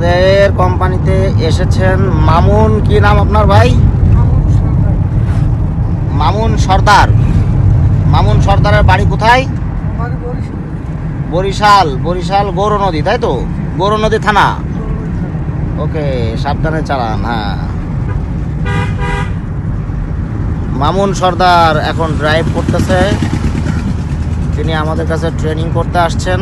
আমাদের কোম্পানিতে এসেছেন মামুন, কি নাম আপনার ভাই? মামুন সর্দার। মামুন সর্দারের বাড়ি কোথায়? বরিশাল বরিশাল, গৌর নদী, তাই তো? গৌর নদী থানা। ওকে, সাবধানে চালান হ্যাঁ। মামুন সর্দার এখন ড্রাইভ করতেছে। তিনি আমাদের কাছে ট্রেনিং করতে আসছেন।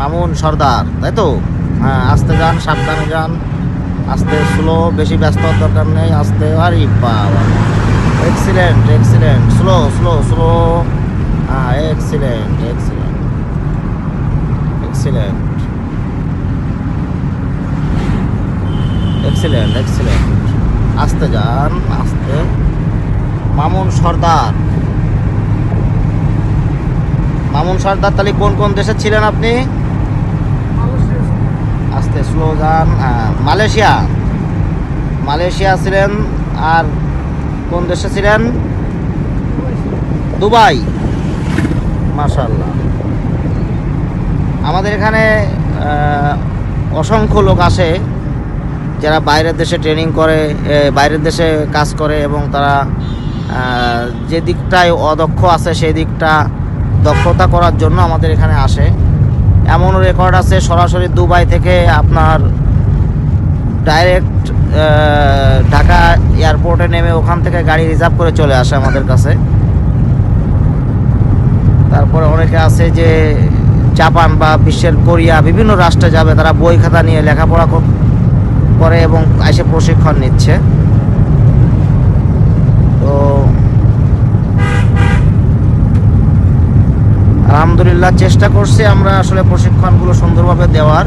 মামুন, সর্দার, তাই তো? হ্যাঁ আস্তে যান, সাবধানে যান। আস্তে স্লো বেশি ব্যস্ত দরকার নেই। আস্তে, আরে বাবা। Excellent excellent slow slow slow হ্যাঁ excellent excellent excellent excellent excellent আস্তে যান, আস্তে। মামুন, সর্দার। মামুন, সর্দার, তাহলে কোন কোন দেশে ছিলেন আপনি? আস্তে স্লো যান হ্যাঁ, মালয়েশিয়া। মালয়েশিয়া ছিলেন আর কোন দেশে ছিলেন? দুবাই। মাশাল্লাহ আমাদের এখানে অসংখ্য লোক আসে যারা বাইরের দেশে ট্রেনিং করে বাইরের দেশে কাজ করে এবং তারা যে দিকটায় অদক্ষ আছে সেই দিকটা দক্ষতা করার জন্য আমাদের এখানে আসে। এমন রেকর্ড আছে, সরাসরি দুবাই থেকে আপনার ডাইরেক্ট ঢাকা এয়ারপোর্টে নেমে ওখান থেকে গাড়ি রিজার্ভ করে চলে আসে আমাদের কাছে। তারপরে অনেকে আছে যে জাপান বা বিশ্বের কোরিয়া, বিভিন্ন রাষ্ট্রে যাবে, তারা বই খাতা নিয়ে লেখাপড়া করে এবং এসে প্রশিক্ষণ নিচ্ছে তো আলহামদুলিল্লাহ চেষ্টা করছি আমরা আসলে প্রশিক্ষণগুলো সুন্দরভাবে দেওয়ার।